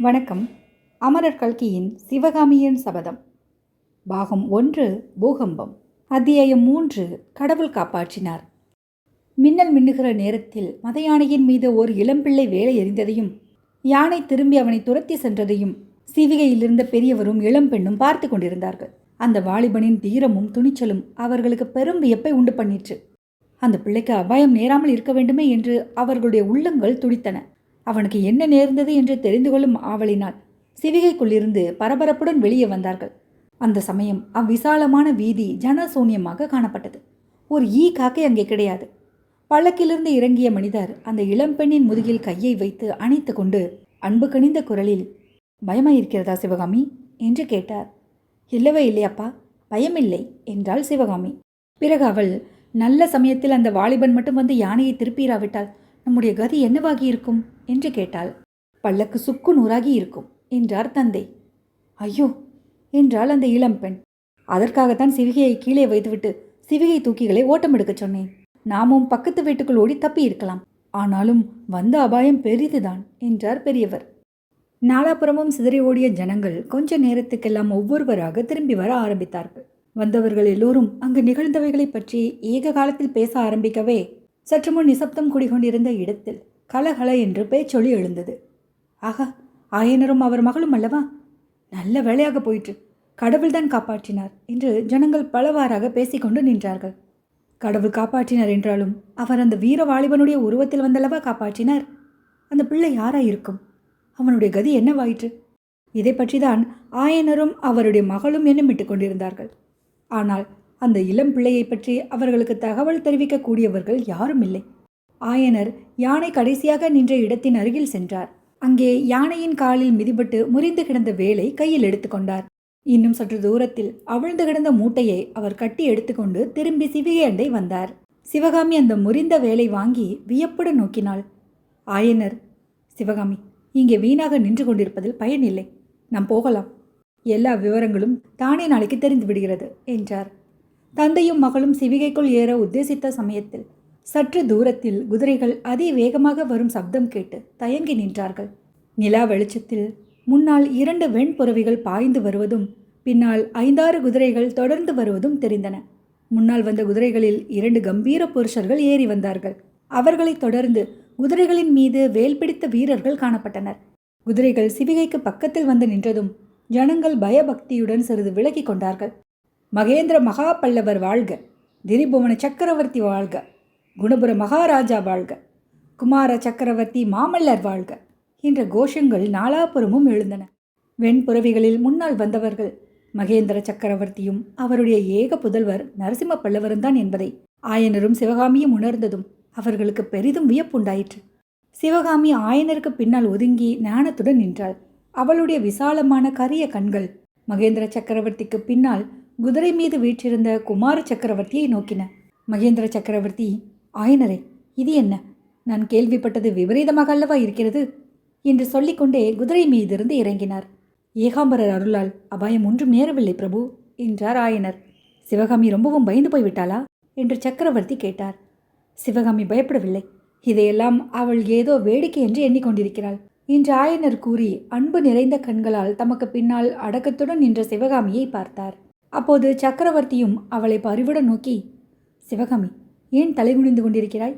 வணக்கம். அமரர் கல்கியின் சிவகாமியின் சபதம். பாகம் ஒன்று பூகம்பம். அத்தியாயம் மூன்று கடவுள் காப்பாற்றினார். மின்னல் மின்னுகிற நேரத்தில் மத யானையின் மீது ஒரு இளம்பிள்ளை வேலை எறிந்ததையும் யானை திரும்பி அவனை துரத்தி சென்றதையும் சிவிகையிலிருந்த பெரியவரும் இளம்பெண்ணும் பார்த்து கொண்டிருந்தார்கள். அந்த வாலிபனின் தீரமும் துணிச்சலும் அவர்களுக்கு பெரும் வியப்பை உண்டு பண்ணிற்று. அந்த பிள்ளைக்கு அபாயம் நேராமல் இருக்க வேண்டுமே என்று அவர்களுடைய உள்ளங்கள் துடித்தன. அவனுக்கு என்ன நேர்ந்தது என்று தெரிந்து கொள்ளும் ஆவலினால் சிவிகைக்குள்ளிருந்து பரபரப்புடன் வெளியே வந்தார்கள். அந்த சமயம் அவ்விசாலமான வீதி ஜனசூன்யமாக காணப்பட்டது. ஒரு ஈ காக்கை அங்கே கிடையாது. பள்ளக்கிலிருந்து இறங்கிய மனிதர் அந்த இளம்பெண்ணின் முதுகில் கையை வைத்து அணைத்து கொண்டு அன்பு கனிந்த குரலில் பயமாயிருக்கிறதா சிவகாமி? என்று கேட்டார். இல்லவே இல்லையப்பா பயமில்லை என்றாள் சிவகாமி. பிறகு அவள் நல்ல சமயத்தில் அந்த வாலிபன் மட்டும் வந்து யானையை திருப்பிராவிட்டால் நம்முடைய கதி என்னவாகி இருக்கும்? என்று கேட்டாள். பல்லக்கு சுக்கு நூறாகி இருக்கும் என்றார் தந்தை. ஐயோ என்றாள் அந்த இளம்பெண் அதற்காகத்தான் சிவிகையை கீழே வைத்துவிட்டு சிவிகை தூக்கிகளை ஓட்டம் எடுக்கச் சொன்னேன். நாமும் பக்கத்து வீட்டுக்குள் ஓடி தப்பி இருக்கலாம். ஆனாலும் வந்த அபாயம் பெரிதுதான் என்றார் பெரியவர். நாலாபுறமும் சிதறி ஓடிய ஜனங்கள் கொஞ்ச நேரத்துக்கெல்லாம் ஒவ்வொருவராக திரும்பி வர ஆரம்பித்தார்கள். வந்தவர்கள் எல்லோரும் அங்கு நிகழ்ந்தவைகளைப் பற்றி ஏக காலத்தில் பேச ஆரம்பிக்கவே சற்று முன் நிசப்தம் குடிகொண்டிருந்த இடத்தில் கலகல என்று பேச்சொலி எழுந்தது. ஆகா ஆயனரும் அவர் மகளும் அல்லவா? நல்ல வேலையாக போயிற்று. கடவுள்தான் காப்பாற்றினார் என்று ஜனங்கள் பலவாறாக பேசிக்கொண்டு நின்றார்கள். கடவுள் காப்பாற்றினார் என்றாலும் அவர் அந்த வீர வாலிபனுடைய உருவத்தில் வந்தல்லவா காப்பாற்றினார்? அந்த பிள்ளை யாரா இருக்கும்? அவனுடைய கதி என்னவாயிற்று? இதை பற்றிதான் ஆயனரும் அவருடைய மகளும் எண்ணமிட்டு கொண்டிருந்தார்கள் ஆனால் அந்த இளம் பிள்ளையை பற்றி அவர்களுக்கு தகவல் தெரிவிக்கக்கூடியவர்கள் யாரும் இல்லை ஆயனர் யானை கடைசியாக நின்ற இடத்தின் அருகில் சென்றார். அங்கே யானையின் காலில் மிதிபட்டு முறிந்து கிடந்த வேலை கையில் எடுத்துக்கொண்டார் இன்னும் சற்று தூரத்தில் அவிழ்ந்து கிடந்த மூட்டையை அவர் கட்டி எடுத்துக்கொண்டு திரும்பி சிவிகையண்டை வந்தார். சிவகாமி அந்த முறிந்த வேலை வாங்கி வியப்புடன் நோக்கினாள். ஆயனர் சிவகாமி இங்கே வீணாக நின்று கொண்டிருப்பதில் பயனில்லை. நாம் போகலாம். எல்லா விவரங்களும் தானே நாளைக்கு தெரிந்து விடுகிறது என்றார். தந்தையும் மகளும் சிவிகைக்குள் ஏற உத்தேசித்த சமயத்தில் சற்று தூரத்தில் குதிரைகள் அதிவேகமாக வரும் சப்தம் கேட்டு தயங்கி நின்றார்கள். நிலா வெளிச்சத்தில் முன்னால் இரண்டு வெண்புறவிகள் பாய்ந்து வருவதும் பின்னால் ஐந்தாறு குதிரைகள் தொடர்ந்து வருவதும் தெரிந்தன. முன்னால் வந்த குதிரைகளில் இரண்டு கம்பீர புருஷர்கள் ஏறி வந்தார்கள். அவர்களைத் தொடர்ந்து குதிரைகளின் மீது வேல் பிடித்த வீரர்கள் காணப்பட்டனர். குதிரைகள் சிவிகைக்கு பக்கத்தில் வந்து நின்றதும் ஜனங்கள் பயபக்தியுடன் சிறிது விலகிக் கொண்டார்கள். மகேந்திர மகா பல்லவர் வாழ்க திரிபுவன சக்கரவர்த்தி வாழ்க குணபுர மகாராஜா வாழ்க குமார சக்கரவர்த்தி மாமல்லர் வாழ்க என்ற கோஷங்கள் நாலாபுறமும் எழுந்தன. வெண்புறவிகளில் முன்னால் வந்தவர்கள் மகேந்திர சக்கரவர்த்தியும் அவருடைய ஏக புதல்வர் நரசிம்ம பல்லவரும் தான் என்பதை ஆயனரும் சிவகாமியும் உணர்ந்ததும் அவர்களுக்கு பெரிதும் வியப்புண்டாயிற்று. சிவகாமி ஆயனருக்கு பின்னால் ஒதுங்கி ஞானத்துடன் நின்றாள். அவளுடைய விசாலமான கரிய கண்கள் மகேந்திர சக்கரவர்த்திக்கு பின்னால் குதிரை மீது வீற்றிருந்த குமார சக்கரவர்த்தியை நோக்கின. மகேந்திர சக்கரவர்த்தி ஆயனரே இது என்ன? நான் கேள்விப்பட்டது விபரீதமாக அல்லவா இருக்கிறது? என்று சொல்லிக்கொண்டே குதிரை மீதிருந்து இறங்கினார். ஏகாம்பரர் அருளால் அபாயம் ஒன்றும் நேரவில்லை பிரபு என்றார் ஆயனர். சிவகாமி ரொம்பவும் பயந்து போய்விட்டாளா? என்று சக்கரவர்த்தி கேட்டார். சிவகாமி பயப்படவில்லை. இதையெல்லாம் அவள் ஏதோ வேடிக்கை என்று எண்ணிக்கொண்டிருக்கிறாள் என்று ஆயனர் கூறி அன்பு நிறைந்த கண்களால் தமக்கு பின்னால் அடக்கத்துடன் நின்ற சிவகாமியை பார்த்தார். அப்போது சக்கரவர்த்தியும் அவளை பறிவுடன் நோக்கி சிவகாமி ஏன் தலைகுனிந்து கொண்டிருக்கிறாய்?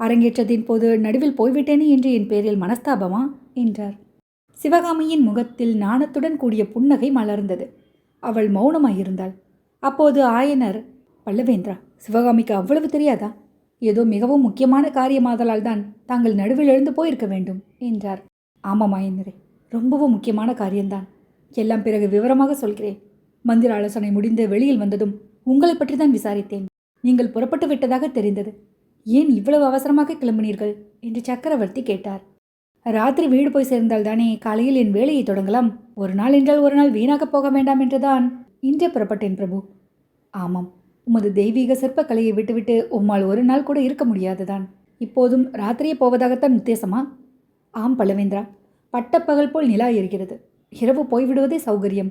அரங்கேற்றத்தின் போது நடுவில் போய்விட்டேனே என்று என் பேரில் மனஸ்தாபமா? என்றார். சிவகாமியின் முகத்தில் நாணத்துடன் கூடிய புன்னகை மலர்ந்தது. அவள் மௌனமாயிருந்தாள். அப்போது ஆயனர் பல்லவேந்திரா சிவகாமிக்கு அவ்வளவு தெரியாதா? ஏதோ மிகவும் முக்கியமான காரியமாதலால் தான் தாங்கள் நடுவில் எழுந்து போயிருக்க வேண்டும் என்றார். ஆமாம் ஆயனரே ரொம்பவும் முக்கியமான காரியம்தான். எல்லாம் பிறகு விவரமாக சொல்கிறேன். மந்திர ஆலோசனை முடிந்து வெளியில் வந்ததும் உங்களை பற்றி தான் விசாரித்தேன். நீங்கள் புறப்பட்டு விட்டதாக தெரிந்தது. ஏன் இவ்வளவு அவசரமாக கிளம்பினீர்கள்? என்று சக்கரவர்த்தி கேட்டார். ராத்திரி வீடு போய் சேர்ந்தால் தானே காலையில் என் வேலையை தொடங்கலாம்? ஒரு நாள் என்றால் ஒரு நாள் வீணாகப் போக வேண்டாம் என்றுதான். இன்றே புறப்பட்டேன் பிரபு. ஆமாம். உமது தெய்வீக சிற்பக்கலையை விட்டுவிட்டு உம்மால் ஒரு நாள் கூட இருக்க முடியாதுதான். இப்போதும் ராத்திரியே போவதாகத்தான் உத்தேசமா? ஆம் பல்லவேந்திரா பட்டப்பகல் போல் நிலா இருக்கிறது இரவு போய்விடுவதே சௌகரியம்.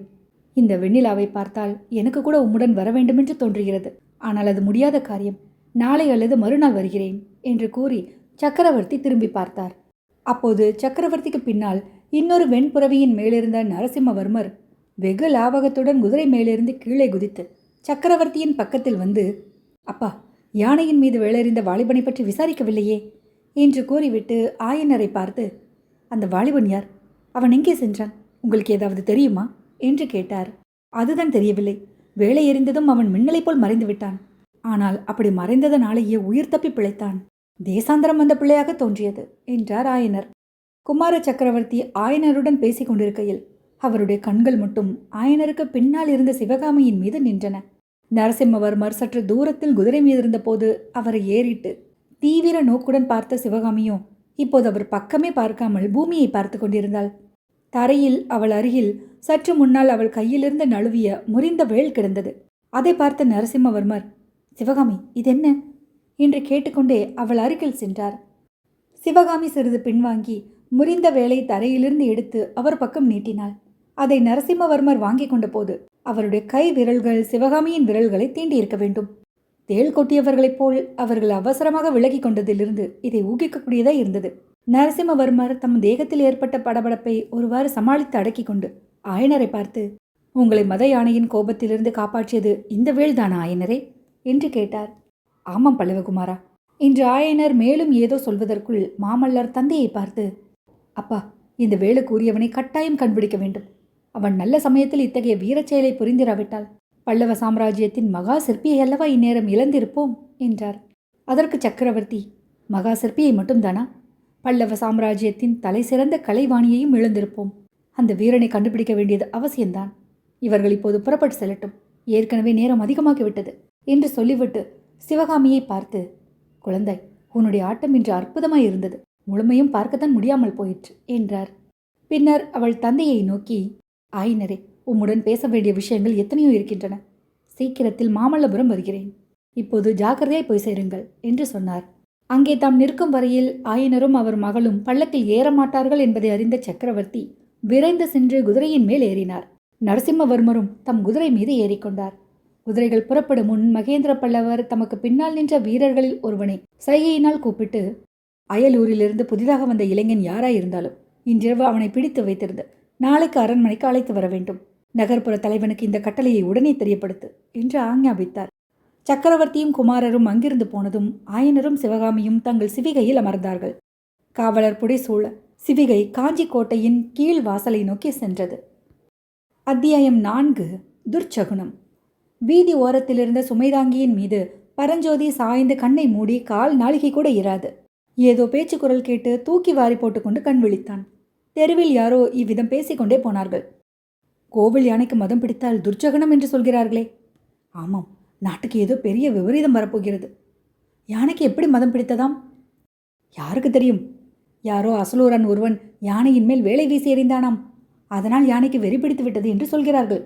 இந்த வெண்ணிலாவை பார்த்தால் எனக்கு கூட உம்முடன் வர வேண்டுமென்று தோன்றுகிறது. ஆனால் அது முடியாத காரியம். நாளை அல்லது மறுநாள் வருகிறேன் என்று கூறி சக்கரவர்த்தி திரும்பி பார்த்தார். அப்போது சக்கரவர்த்திக்கு பின்னால் இன்னொரு வெண்புறவியின் மேலிருந்த நரசிம்மவர்மர் வெகு லாவகத்துடன் குதிரை மேலிருந்து கீழே குதித்து சக்கரவர்த்தியின் பக்கத்தில் வந்து அப்பா யானையின் மீது வேளறிந்த வாலிபனை பற்றி விசாரிக்கவில்லையே? என்று கூறிவிட்டு ஆயனரை பார்த்து அந்த வாலிபன் யார்? அவன் எங்கே சென்றான்? உங்களுக்கு ஏதாவது தெரியுமா? என்று கேட்டார். அதுதான் தெரியவில்லை. வேலை எறிந்ததும் அவன் மின்னலைப் போல் மறைந்து விட்டான். ஆனால் அப்படி மறைந்ததனாலேயே உயிர் தப்பி பிழைத்தான். தேசாந்திரம் வந்த பிள்ளையாக தோன்றியது என்றார் ஆயனர். குமார சக்கரவர்த்தி ஆயனருடன் பேசிக் கொண்டிருக்கையில் அவருடைய கண்கள் மட்டும் ஆயனருக்கு பின்னால் இருந்த சிவகாமியின் மீது நின்றன. நரசிம்மவர்மர் சற்று தூரத்தில் குதிரை மீது இருந்தபோது அவரை ஏறிட்டு தீவிர நோக்குடன் பார்த்த சிவகாமியோ இப்போது அவர் பக்கமே பார்க்காமல் பூமியை பார்த்து கொண்டிருந்தாள். தரையில் அவள் அருகில் சற்று முன்னால் அவள் கையிலிருந்து நழுவிய முறிந்த வேல் கிடந்தது. அதை பார்த்த நரசிம்மவர்மர் சிவகாமி இதென்ன? என்று கேட்டுக்கொண்டே அவள் அருகில் சென்றார். சிவகாமி சிறிது பின்வாங்கி முறிந்த வேலை தரையிலிருந்து எடுத்து அவர் பக்கம் நீட்டினாள். அதை நரசிம்மவர்மர் வாங்கிக் கொண்ட போது அவருடைய கை விரல்கள் சிவகாமியின் விரல்களை தீண்டியிருக்க வேண்டும். தேள் கொட்டியவர்களைப் போல் அவர்கள் அவசரமாக விலகி கொண்டதிலிருந்து இதை ஊகிக்கக்கூடியதாக இருந்தது. நரசிம்மவர்மர் தம் தேகத்தில் ஏற்பட்ட படபடப்பை ஒருவாறு சமாளித்து அடக்கிக் கொண்டு ஆயனரை பார்த்து உங்களை மத யானையின் கோபத்திலிருந்து காப்பாற்றியது இந்த வேள்தானா ஆயனரே? என்று கேட்டார். ஆமாம் பல்லவகுமாரா. இன்று ஆயனர் மேலும் ஏதோ சொல்வதற்குள் மாமல்லர் தந்தையை பார்த்து அப்பா இந்த வேலு கூறியவனை கட்டாயம் கண்டுபிடிக்க வேண்டும். அவன் நல்ல சமயத்தில் இத்தகைய வீரச் செயலை புரிந்திராவிட்டால் பல்லவ சாம்ராஜ்யத்தின் மகா சிற்பியை அல்லவா இந்நேரம் இழந்திருப்போம்? என்றார். அதற்கு சக்கரவர்த்தி மகா சிற்பியை மட்டும்தானா? பல்லவ சாம்ராஜ்யத்தின் தலை சிறந்த கலைவாணியையும் இழந்திருப்போம். அந்த வீரனை கண்டுபிடிக்க வேண்டியது அவசியம்தான். இவர்கள் இப்போது புறப்பட்டு செல்லட்டும். ஏற்கனவே நேரம் அதிகமாகிவிட்டது என்று சொல்லிவிட்டு சிவகாமியை பார்த்து குழந்தை உன்னுடைய ஆட்டம் இன்று அற்புதமாய் இருந்தது. முழுமையும் பார்க்கத்தான் முடியாமல் போயிற்று என்றார். பின்னர் அவள் தந்தையை நோக்கி ஆயினரே உம்முடன் பேச வேண்டிய விஷயங்கள் எத்தனையோ இருக்கின்றன. சீக்கிரத்தில் மாமல்லபுரம் வருகிறேன். இப்போது ஜாக்கிரதையாய் போய் சேருங்கள் என்று சொன்னார். அங்கே தாம் நிற்கும் வரையில் ஆயனரும் அவர் மகளும் பள்ளக்கில் ஏற மாட்டார்கள் என்பதை அறிந்த சக்கரவர்த்தி விரைந்து சென்று குதிரையின் மேல் ஏறினார். நரசிம்மவர்மரும் தம் குதிரை மீது ஏறிக்கொண்டார். குதிரைகள் புறப்படும் முன் மகேந்திர பல்லவர் தமக்கு பின்னால் நின்ற வீரர்களில் ஒருவனை சைகையினால் கூப்பிட்டு அயலூரிலிருந்து புதிதாக வந்த இளைஞன் யாராயிருந்தாலும் இன்றிரவு அவனை பிடித்து வைத்திருந்து நாளைக்கு அரண்மனைக்கு அழைத்து வர வேண்டும். நகர்ப்புற தலைவனுக்கு இந்த கட்டளையை உடனே தெரியப்படுத்து என்று ஆஞ்ஞாபித்தார். சக்கரவர்த்தியும் குமாரரும் அங்கிருந்து போனதும் ஆயனரும் சிவகாமியும் தங்கள் சிவிகையில் அமர்ந்தார்கள். காவலர் புடைசூழ சிவிகை காஞ்சி கோட்டையின் கீழ் வாசலை நோக்கி சென்றது. அத்தியாயம் நான்கு துர்ச்சகுனம். வீதி ஓரத்திலிருந்த சுமைதாங்கியின் மீது பரஞ்சோதி சாய்ந்து கண்ணை மூடி கால் நாளிகை கூட இராது. ஏதோ பேச்சு குரல் கேட்டு தூக்கி வாரி போட்டுக்கொண்டு கண் விழித்தான். தெருவில் யாரோ இவ்விதம் பேசிக்கொண்டே போனார்கள். கோவில் யானைக்கு மதம் பிடித்தால் துர்ச்சகனம் என்று சொல்கிறார்களே. ஆமாம் நாட்டுக்கு ஏதோ பெரிய விபரீதம் வரப்போகிறது. யானைக்கு எப்படி மதம் பிடித்ததாம்? யாருக்கு தெரியும்? யாரோ அசலூரன் ஒருவன் யானையின் மேல் வேலை வீசி எறிந்தானாம். அதனால் யானைக்கு வெறி பிடித்து விட்டது என்று சொல்கிறார்கள்.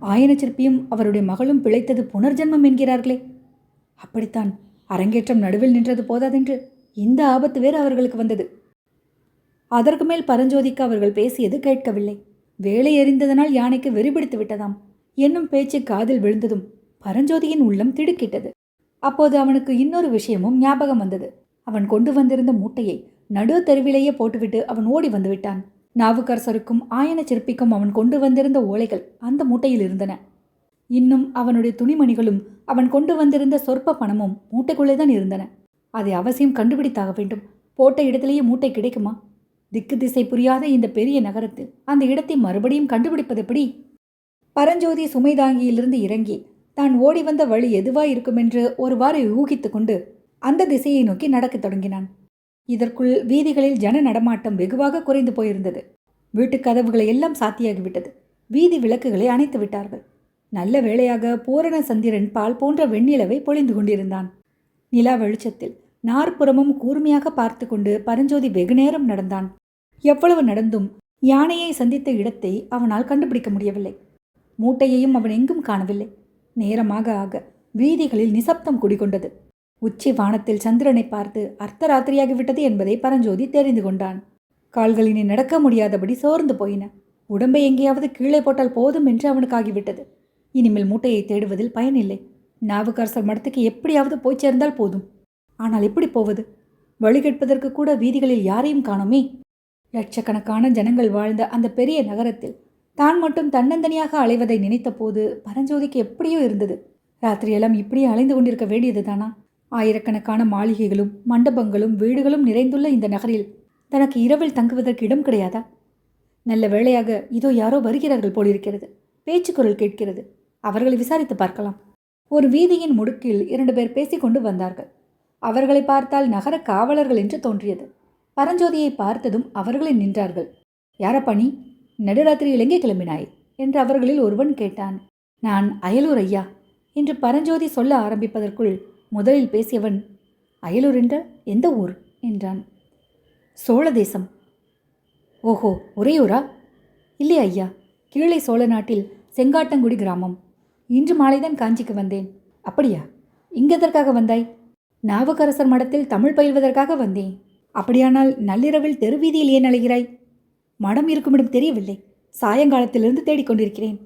ஆயன சிற்பியும் அவருடைய மகளும் பிழைத்தது புனர்ஜென்மம் என்கிறார்களே. அப்படித்தான் அரங்கேற்றம் நடுவில் நின்றது போதாதென்று இந்த ஆபத்து வேறு அவர்களுக்கு வந்தது. அதற்கு மேல் பரஞ்சோதிக்கு அவர்கள் பேசியது கேட்கவில்லை. வேலை எறிந்ததனால் யானைக்கு வெறிபிடித்து விட்டதாம். என்னும் பேச்சு காதில் விழுந்ததும் பரஞ்சோதியின் உள்ளம் திடுக்கிட்டது. அப்போது அவனுக்கு இன்னொரு விஷயமும் ஞாபகம் வந்தது. அவன் கொண்டு வந்திருந்த மூட்டையை நடு தெருவிலேயே போட்டுவிட்டு அவன் ஓடி வந்து விட்டான். நாவுக்கரசருக்கும் ஆயன சிற்பிக்கும் அவன் கொண்டு வந்திருந்த ஓலைகள் அந்த மூட்டையில் இருந்தன. இன்னும் அவனுடைய துணிமணிகளும் அவன் கொண்டு வந்திருந்த சொற்ப பணமும் மூட்டைக்குள்ளே தான் இருந்தன. அதை அவசியம் கண்டுபிடித்தாக வேண்டும். போட்ட இடத்திலேயே மூட்டை கிடைக்குமா? திக்கு திசை புரியாத இந்த பெரிய நகரத்தில் அந்த இடத்தை மறுபடியும் கண்டுபிடிப்பது எப்படி? பரஞ்சோதி சுமைதாங்கியிலிருந்து இறங்கி தான் ஓடி வந்த வழி எதுவாக இருக்குமென்று ஒருவாறு ஊகித்து கொண்டு அந்த திசையை நோக்கி நடக்கத் தொடங்கினான். இதற்குள் வீதிகளில் ஜன நடமாட்டம் வெகுவாக குறைந்து போயிருந்தது. வீட்டுக் கதவுகளை எல்லாம் சாத்தியாகிவிட்டது. வீதி விளக்குகளை அணைத்து விட்டார்கள். நல்ல வேளையாக பூரண சந்திரன் பால் போன்ற வெண்ணிலவை பொழிந்து கொண்டிருந்தான். நிலா வெளிச்சத்தில் நாற்புறமும் கூர்மையாக பார்த்து கொண்டு பரஞ்சோதி வெகுநேரம் நடந்தான். எவ்வளவு நடந்தும் யானையை சந்தித்த இடத்தை அவனால் கண்டுபிடிக்க முடியவில்லை. மூட்டையையும் அவன் எங்கும் காணவில்லை. நேரமாக ஆக வீதிகளில் நிசப்தம் குடிகொண்டது உச்சி வானத்தில் சந்திரனை பார்த்து அர்த்தராத்திரியாகிவிட்டது என்பதை பரஞ்சோதி தெரிந்து கொண்டான். கால்களினை நடக்க முடியாதபடி சோர்ந்து போயின. உடம்பை எங்கேயாவது கீழே போட்டால் போதும் என்று அவனுக்கு ஆகிவிட்டது இனிமேல் மூட்டையை தேடுவதில் பயனில்லை. நாவுக்கரசர் மடத்துக்கு எப்படியாவது போய் சேர்ந்தால் போதும். ஆனால் எப்படி போவது? வழி கேட்பதற்கு கூட வீதிகளில் யாரையும் காணோமே. லட்சக்கணக்கான ஜனங்கள் வாழ்ந்த அந்த பெரிய நகரத்தில் தான் மட்டும் தன்னந்தனியாக அலைவதை நினைத்தபோது பரஞ்சோதிக்கு எப்படியோ இருந்தது. ராத்திரியெல்லாம் இப்படியே அலைந்து கொண்டிருக்க வேண்டியது தானா ஆயிரக்கணக்கான மாளிகைகளும் மண்டபங்களும் வீடுகளும் நிறைந்துள்ள இந்த நகரில் தனக்கு இரவில் தங்குவதற்கு இடம் கிடையாதா? நல்ல வேளையாக இதோ யாரோ வருகிறார்கள் போலிருக்கிறது. பேச்சு குரல் கேட்கிறது. அவர்களை விசாரித்து பார்க்கலாம். ஒரு வீதியின் முடுக்கில் இரண்டு பேர் பேசிக்கொண்டு வந்தார்கள். அவர்களை பார்த்தால் நகர காவலர்கள் என்று தோன்றியது. பரஞ்சோதியை பார்த்ததும் அவர்களே நின்றார்கள். யாரப்பா நீ? நடுராத்திரியில் எங்கே கிளம்பினாய்? என்று அவர்களில் ஒருவன் கேட்டான். நான் அயலூர் ஐயா என்று பரஞ்சோதி சொல்ல ஆரம்பிப்பதற்குள் முதலில் பேசியவன் அயலூர் என்ற எந்த ஊர்? என்றான். சோழ தேசம். ஓஹோ ஒரே ஊரா? இல்லை ஐயா கீழே சோழ நாட்டில் செங்காட்டங்குடி கிராமம். இன்று மாலைதான் காஞ்சிக்கு வந்தேன். அப்படியா? இங்கெதற்காக வந்தாய்? நாவுக்கரசர் மடத்தில் தமிழ் பயில்வதற்காக வந்தேன். அப்படியானால் நள்ளிரவில் தெருவீதியில் ஏன் அழைகிறாய் மடம் இருக்குமிடம் தெரியவில்லை. சாயங்காலத்திலிருந்து தேடிக்கொண்டிருக்கிறேன்.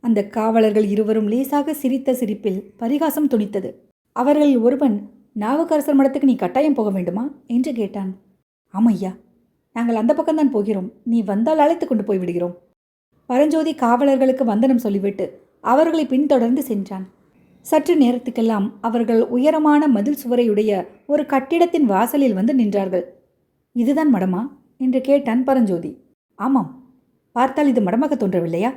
அந்த காவலர்கள் இருவரும் லேசாக சிரித்த சிரிப்பில் பரிகாசம் துணித்தது. அவர்களில் ஒருவன் நாவுக்கரசர் மடத்துக்கு நீ கட்டாயம் போக வேண்டுமா? என்று கேட்டான். ஆமையா நாங்கள் அந்த பக்கம்தான் போகிறோம். நீ வந்தால் அழைத்து கொண்டு போய் விடுகிறோம். பரஞ்சோதி காவலர்களுக்கு வந்தனம் சொல்லிவிட்டு அவர்களை பின்தொடர்ந்து சென்றான். சற்று நேரத்துக்கெல்லாம் அவர்கள் உயரமான மதில் சுவரையுடைய ஒரு கட்டிடத்தின் வாசலில் வந்து நின்றார்கள். இதுதான் மடமா? என்று கேட்டான் பரஞ்சோதி. ஆமாம். பார்த்தால் இது மடமாக தோன்றவில்லையா?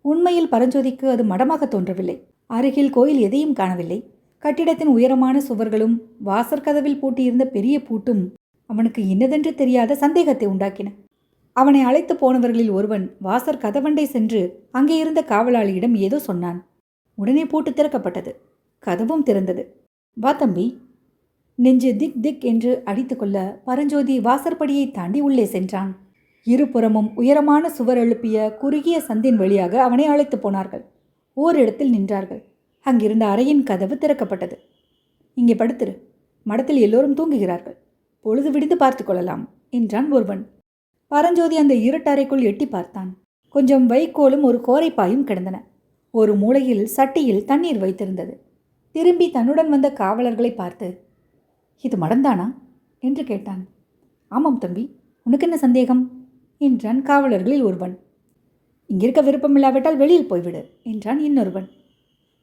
உண்மையில் பரஞ்சோதிக்கு அது மடமாக தோன்றவில்லை. அருகில் கோயில் எதையும் காணவில்லை. கட்டிடத்தின் உயரமான சுவர்களும் வாசற்கதவில் பூட்டியிருந்த பெரிய பூட்டும் அவனுக்கு என்னதென்று தெரியாத சந்தேகத்தை உண்டாக்கின. அவனை அழைத்து போனவர்களில் ஒருவன் வாசர் கதவண்டை சென்று அங்கே இருந்த காவலாளியிடம் ஏதோ சொன்னான். உடனே பூட்டு திறக்கப்பட்டது. கதவும் திறந்தது. வா தம்பி. நெஞ்சு திக் திக் என்று அடித்துக்கொள்ள பரஞ்சோதி வாசற்படியை தாண்டி உள்ளே சென்றான். இருபுறமும் உயரமான சுவர் எழுப்பிய குறுகிய சந்தின் வழியாக அவனை அழைத்து போனார்கள். ஓரிடத்தில் நின்றார்கள். அங்கிருந்த அறையின் கதவு திறக்கப்பட்டது. இங்கே படுத்திரு. மடத்தில் எல்லோரும் தூங்குகிறார்கள். பொழுது விடிந்து பார்த்து கொள்ளலாம் என்றான் ஒருவன். பரஞ்சோதி அந்த இருட்டறைக்குள் எட்டி பார்த்தான். கொஞ்சம் வைக்கோலும் ஒரு கோரைப்பாயும் கிடந்தன. ஒரு மூலையில் சட்டியில் தண்ணீர் வைத்திருந்தது. திரும்பி தன்னுடன் வந்த காவலர்களை பார்த்து இது மடந்தானா? என்று கேட்டான். ஆமாம் தம்பி. உனக்கு என்ன சந்தேகம்? என்றான் காவலர்களில் ஒருவன். இங்கிருக்க விருப்பமில்லாவிட்டால் வெளியில் போய்விடு என்றான் இன்னொருவன்.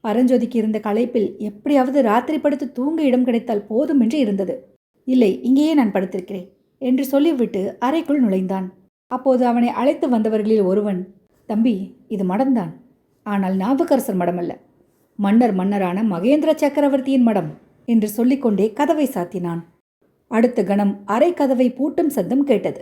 பரஞ்சோதிக்கு இருந்த களைப்பில் எப்படியாவது ராத்திரி படுத்து தூங்க இடம் கிடைத்தால் போதும் என்று இருந்தது. இல்லை இங்கேயே நான் படுத்திருக்கிறேன் என்று சொல்லிவிட்டு அறைக்குள் நுழைந்தான். அப்போது அவனை அழைத்து வந்தவர்களில் ஒருவன் தம்பி இது மடம்தான். ஆனால் நாவுக்கரசர் மடமல்ல. மன்னர் மன்னரான மகேந்திர சக்கரவர்த்தியின் மடம் என்று சொல்லிக்கொண்டே கதவை சாத்தினான். அடுத்த கணம் அரை கதவை பூட்டும் சத்தம் கேட்டது.